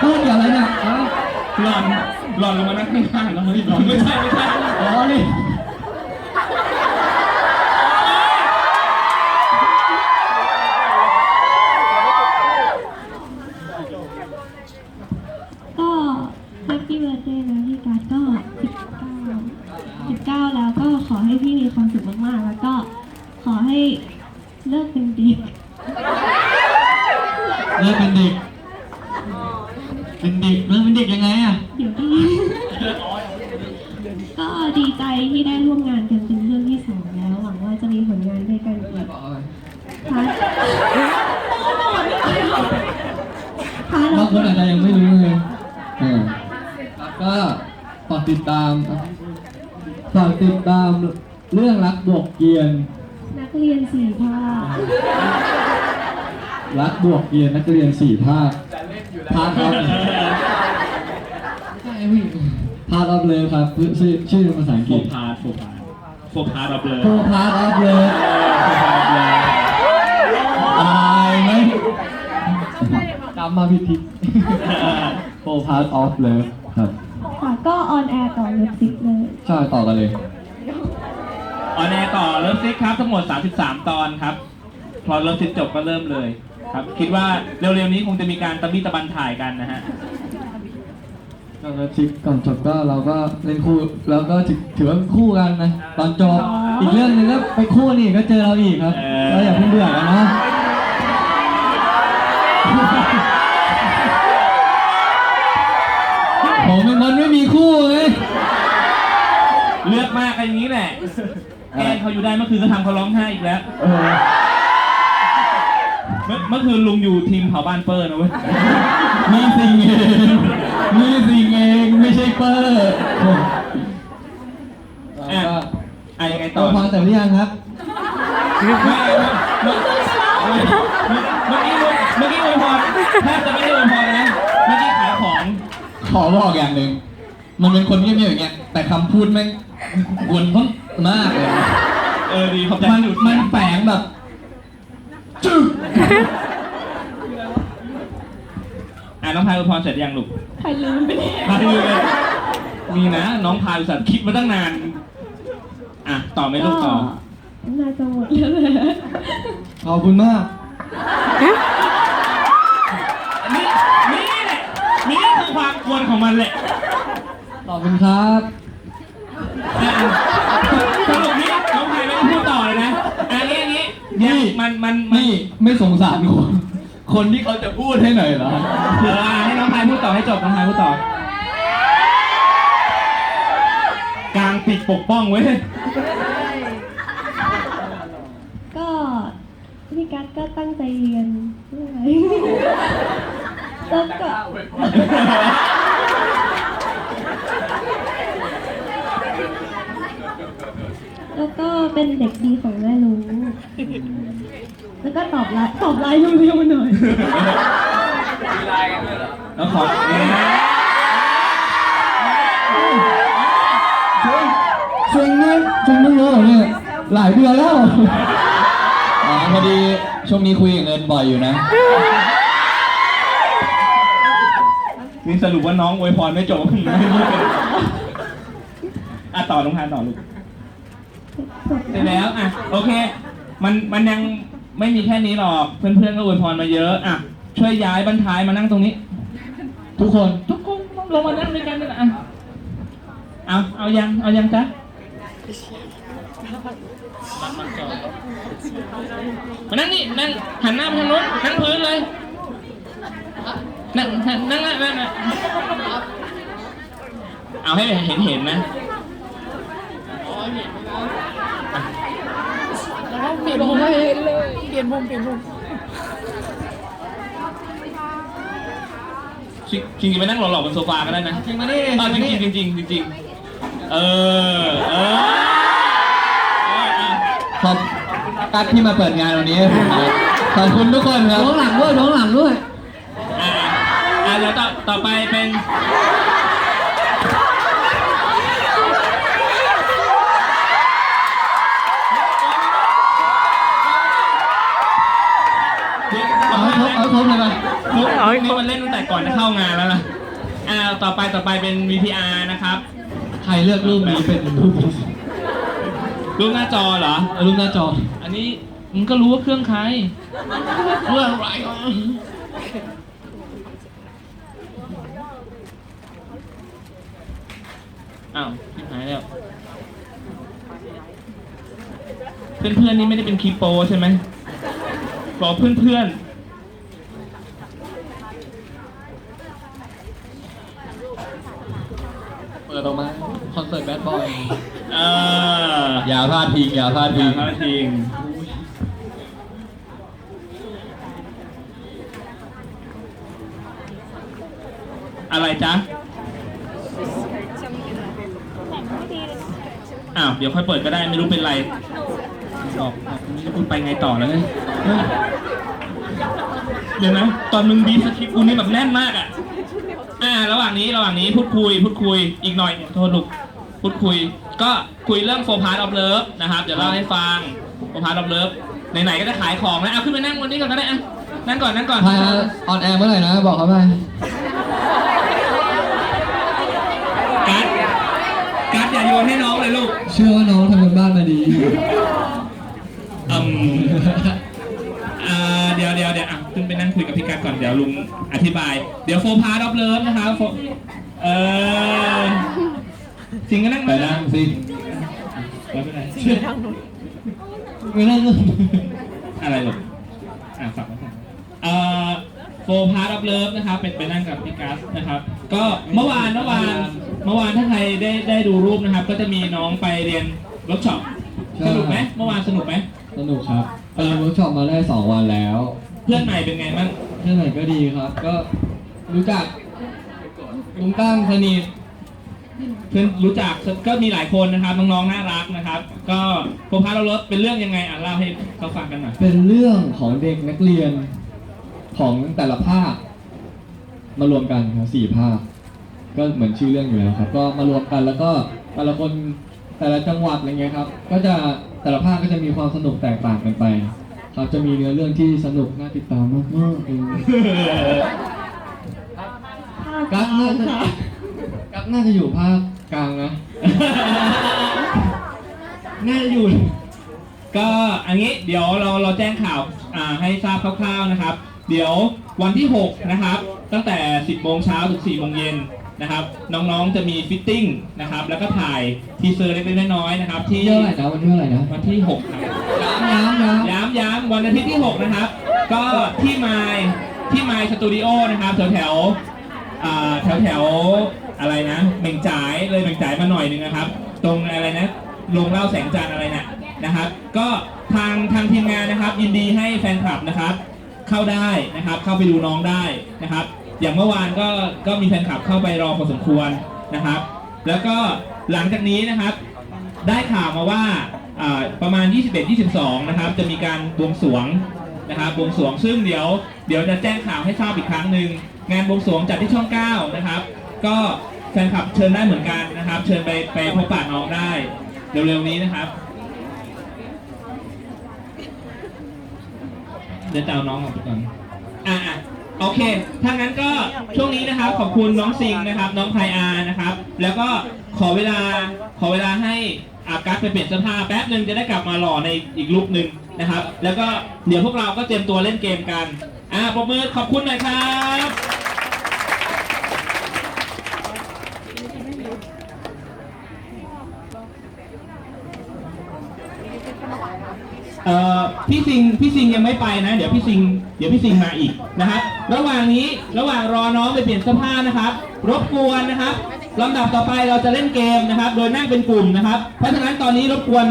พูดอย่างไรเนี่ยฮะหลอนหลอนลงมานั่งข้างๆแล้วเฮ้ยหลอนไม่ใช่ไม่ใช่อ๋อนี่ก็แฮปปี้เบิร์ดเดย์นะพี่การดก็สิบเก้าสิบเก้าแล้วก็ขอให้พี่มีความสุขมากๆ แล้วก็ขอให้เลิกเป็นเด็ก เลิกเป็นเด็ก เป็นเด็กเลิกเป็นเด็กยังไงอะเดี๋ยวนี้ก็ดีใจที่ได้ร่วมงานกันเป็นเรื่องที่สองแล้ว หวังว่าจะมีผลงานด้วยกันอีกค่ะค่ะบางคนอาจจะยังไม่รู้เลยเออแล้วก็ฝากติดตามฝากติดตามเรื่องรักบวกเกรียน นักเรียนสี่ภาครักบวกเกรียนนักเรียนสี่ภาค ภาคครับใช่พี่พาร์ทออฟเลยครับชื่อชื่อภาษาอังโฟกฤษพาร์ทโฟพาร์ทโฟพาร์ทรับเลยโฟพาร์ทออฟเลยอายไหมจำมาผิดทิศโฟพาร์ทออฟเลยครับค่ะก็ออนแอร์ต่อเว็บซิกเลยใช่ต่อกันเลยออนแอร์ต่อเริ่มซิกครับทั้งหมด 33 ตอนครับ พอเริ่มซิกจบก็เริ่มเลย ครับ คิดว่าเร็วๆนี้คงจะมีการตะบี้ตะบันถ่ายกันนะฮะก่อนจะชิปก่อนจบก็เราก็เล่นคู่แล้วก็ถือถือว่าเป็นคู่กันนะตอนจบอีกเรื่องหนึงก็ไปคู่นี่ก็เจอเราอีกครับเออเราอย่าเพิ่งเบื่อกันนะผมเป็นคนไม่มีคู่ไงเลือกมากกันอย่างนี้แหละแกล้งเขาอยู่ได้เมื่อคืนก็ทำเขาร้องไห้อีกแล้ว เออ เมื่อเมื่อคืนลุงอยู่ทีมเผาบ้านเปอร์นะเว้ย มีสิ่งเองมีสิ่งเองไม่ใช่เปอร์แล้วก็อะยังไงต่ต่ออฟังแต่หรือยังครับ ไม่ไม่ไม่เมื่อกี้เมื่อกี้อวยพรแทบจะไม่ได้อวยพรนะเมื่อกี้ขายของขอบอกอย่างหนึ่ง มันเป็นคนเงียบๆอย่างเงี้ย แต่คำพูดแม่งกวนพ้นมากเลย เออดีขอบใจมันที่หยุดมันแฝงแบบ จึ๊กอะน้องพายอวยพรเสร็จยังลูกใครลืมไปเนี่ยพายลืมเลยมีนะ น้องพายอุตส่าห์คิดมาตั้งนาน อะ ต่อไหม่ลูกต่อ น่าจะหมดแล้วแหละขอบคุณมากนี่นี่แหละนี่คือความกวนของมันแหละ ขอบคุณครับ อะสรุปนี้น้องพายไม่ได้พูดต่อเลยนะอันนี้อันนี้ยัง มันมันมันนี่ไม่สงสารคนคนที่เขาจะพูดให้หน่อยเหรอเออให้น้องพายพูดต่อให้จบน้องพายพูดต่อกลางปิดปกป้องไว้เลยก็พี่กัสก็ตั้งใจเรียนด้วยแล้วก็แล้วก็เป็นเด็กดีของแม่ลุง แล้วก็ตอบไลน์ตอบไลน์เร็วๆหน่อยแล้วขอช่วงนี้ช่วงนี้เยอะเนี่ยหลายเดือนแล้วอ๋อพอดีช่วงนี้คุยกับเงินบ่อยอยู่นะ นี่สรุปว่าน้องอวยพรไม่จบไม่รู้เป็นอะต่อน้องพายต่อลูกเสร็จแล้วอะโอเค มันมันยัง ไม่มีแค่นี้หรอก เพื่อนๆก็อวยพรมาเยอะอะช่วยย้ายบรรทายมานั่งตรงนี้ ทุกคนทุกคนลงมานั่งด้วยกันนี่แหละอะเอาเอายังเอายังจ๊ะมานั่งนี่นั่งหันหน้าไปทางโน้นนั่งพื้นเลยนั่งนั่งนั่งนั่งนั่งนั่งเอาให้เห็นเห็นนะ เปลี่ยนมุมไม่เห็นเลย เปลี่ยนมุมเปลี่ยนมุมจริงจริงๆไปนั่งหล่อๆบนโซฟาก็ได้นะจริงมาดิเออจริงจริงๆจริงๆจริงๆเออเออเอออะขอบกัดที่มาเปิดงานวันนี้ให้ผมนะขอบคุณทุกคนครับท้องหลังด้วยท้องหลังด้วย อะอะแล้วต่อต่อไปเป็น เอาให้ครบเอาให้ครบเลยปะลูกลูกนี้มันเล่นตั้งแต่ก่อนจะเข้างานแล้วล่ะอ่าต่อไปต่อไปเป็น VTR นะครับ ใครเลือกรูปนี้เป็นรูปรูปหน้าจอเหรอรูปหน้าจอ อันนี้มึงก็รู้ว่าเครื่องใครเครื่องอะไรอ้าวชิบหายแล้ว เพื่อนๆนี่ไม่ได้เป็นคีโปใช่ไหม บอกเพื่อนเปิดออกมา คอนเสิร์ตแบดบอยๆเอออย่าพลาดพิงอย่าพลาดอพิย่างพลาดทิ้งอะไรจ๊ะ อ้าว เดี๋ยวค่อยเปิดก็ได้ไม่รู้เป็นไร บอกบอกคุณไปไงต่อแล้วเนี่ยเฮ้ยเดี๋ยวนะ ตอนมึงบีบสคริปต์กูนี่แบบแน่นมากอะ อ่า ระหว่างนี้ระหว่างนี้พูดคุย พูดคุยอีกหน่อยโทษลูกพูดคุย ก็คุยเรื่องโฟพาร์ตออฟเลิฟนะครับ เดี๋ยวเล่าให้ฟังโฟพาร์ตออฟเลิฟไหนๆก็จะขายของแล้วเอาขึ้นไปนั่งวนนี้ก่อนก็ได้อะนั่งก่อนนั่งก่อน พายออนแอร์เมื่อไหร่นะ บอกเขาไปการ์ดการ์ดอย่าโยนให้น้องเลยลูก เชื่อว่าน้องทำกันบ้านมาดี อืมอ่าเดี๋ยวเดี๋ยวเดี๋ยวอะขึ้นไปนั่งคุยกับพี่กัดก่อนเดี๋ยวลุงอธิบาย เดี๋ยวโฟพาร์ตออฟเลิฟนะครับโฟเออสิงก็นั่งไปมานั่งสิไม่เป็นไรไม่นั่งก็อะไรหรอกอะฝากไว้ก่อนเอ่อโฟพาร์ตออฟเลิฟนะครับเป็นไปนั่งกับพี่กัสนะครับ ก็เมื่อวานเมื่อวานเมื่อวานถ้าใครได้ได้ดูรูปนะครับ ก็จะมีน้องไปเรียนเวิร์กช็อปสนุกไหมเมื่อวานสนุกไหม สนุกครับไปเวิร์กช็อปมาได้สองวันแล้ว เพื่อนใหม่เป็นไงบ้างเพื่อนไหนก็ดีครับ ก็รู้จักลุงตั้งสนิทเพื่อนรู้จักก็มีหลายคนนะครับน้องๆน่ารักนะครับ ก็โฟพาร์ตออฟเลิฟเป็นเรื่องยังไงอะเล่าให้เขาฟังกันหน่อยเป็นเรื่องของเด็กนักเรียนของแต่ละภาค มารวมกันครับสี่ภาค ก็เหมือนชื่อเรื่องอยู่แล้วครับ ก็มารวมกันแล้วก็แต่ละคนแต่ละจังหวัดอะไรเงี้ยครับ ก็จะ แต่ละภาคก็จะมีความสนุกแตกต่างกันไป ครับจะมีเนื้อเรื่องที่สนุกน่าติดตามมากๆเลยกั๊กน่าจะกั๊กน่าจะอยู่ภาคกลางนะ น่าจะอยู่ ก็อันนี้เดี๋ยวเราเราแจ้งข่าวอ่าให้ทราบคร่าวๆนะครับ เดี๋ยววันที่ 6 นะครับ ตั้งแต่ 10โมงเช้าถึง4โมงเย็น นะครับ น้องๆจะมีฟิตติ้งนะครับ แล้วก็ถ่ายทีเซอร์เล็กๆน้อยๆนะครับ ที่ที่เท่าไหร่นะวันที่เท่าไหร่นะวันที่6ครับย้ำย้ำย้ำย้ำย้ำวันอาทิตย์ที่ 6 นะครับ ก็ที่ไมล์ที่ไมล์สตูดิโอนะครับแถวแถวๆอ่าแถวแถวๆอะไรนะเหม่งจ่ายเลยเหม่งจ่ายมาหน่อยหนึงนะครับ ตรงอะไรนะโรงเล่าแสงจันทร์อะไรน่ะนะครับ ก็ทางทางทีมงานนะครับ ยินดีให้แฟนคลับนะครับ เข้าได้นะครับ เข้าไปดูน้องได้นะครับ อย่างเมื่อวานก็ก็มีแฟนคลับเข้าไปรอพอสมควรนะครับ แล้วก็หลังจากนี้นะครับ ได้ข่าวมาว่าอ่าประมาณ 21-22 นะครับ จะมีการบวงสรวงนะครับบวงสรวงซึ่งเดี๋ยวเดี๋ยวจะแจ้งข่าวให้ทราบอีกครั้งหนึ่งงานบวงสรวงจัดที่ช่อง 9 นะครับ ก็แฟนคลับเชิญได้เหมือนกันนะครับ เชิญไปไปพบปะน้องได้เร็วๆนี้นะครับ เดี๋ยวจะเอาน้องออกไปก่อนอะอะ โอเค ถ้างั้นก็ช่วงนี้นะครับขอบคุณน้องซิงนะครับ น้องไพอาร์นะครับ แล้วก็ขอเวลาขอเวลาให้อากัสไปเปลี่ยนเสื้อผ้าแป๊บหนึ่งจะได้กลับมาหล่อในอีกลุกหนึ่งนะครับ แล้วก็เดี๋ยวพวกเราก็เตรียมตัวเล่นเกมกัน อะปรบมือขอบคุณหน่อยครับ เอ่อพี่ซิงพี่ซิงยังไม่ไปนะ เดี๋ยวพี่ซิงเดี๋ยวพี่ซิงมาอีกนะครับระหว่างนี้ระหว่างรอน้องไปเปลี่ยนเสื้อผ้านะครับ รบกวนนะครับลำดับต่อไปเราจะเล่นเกมนะครับ โดยนั่งเป็นกลุ่มนะครับ เพราะฉะนั้นตอนนี้รบกวน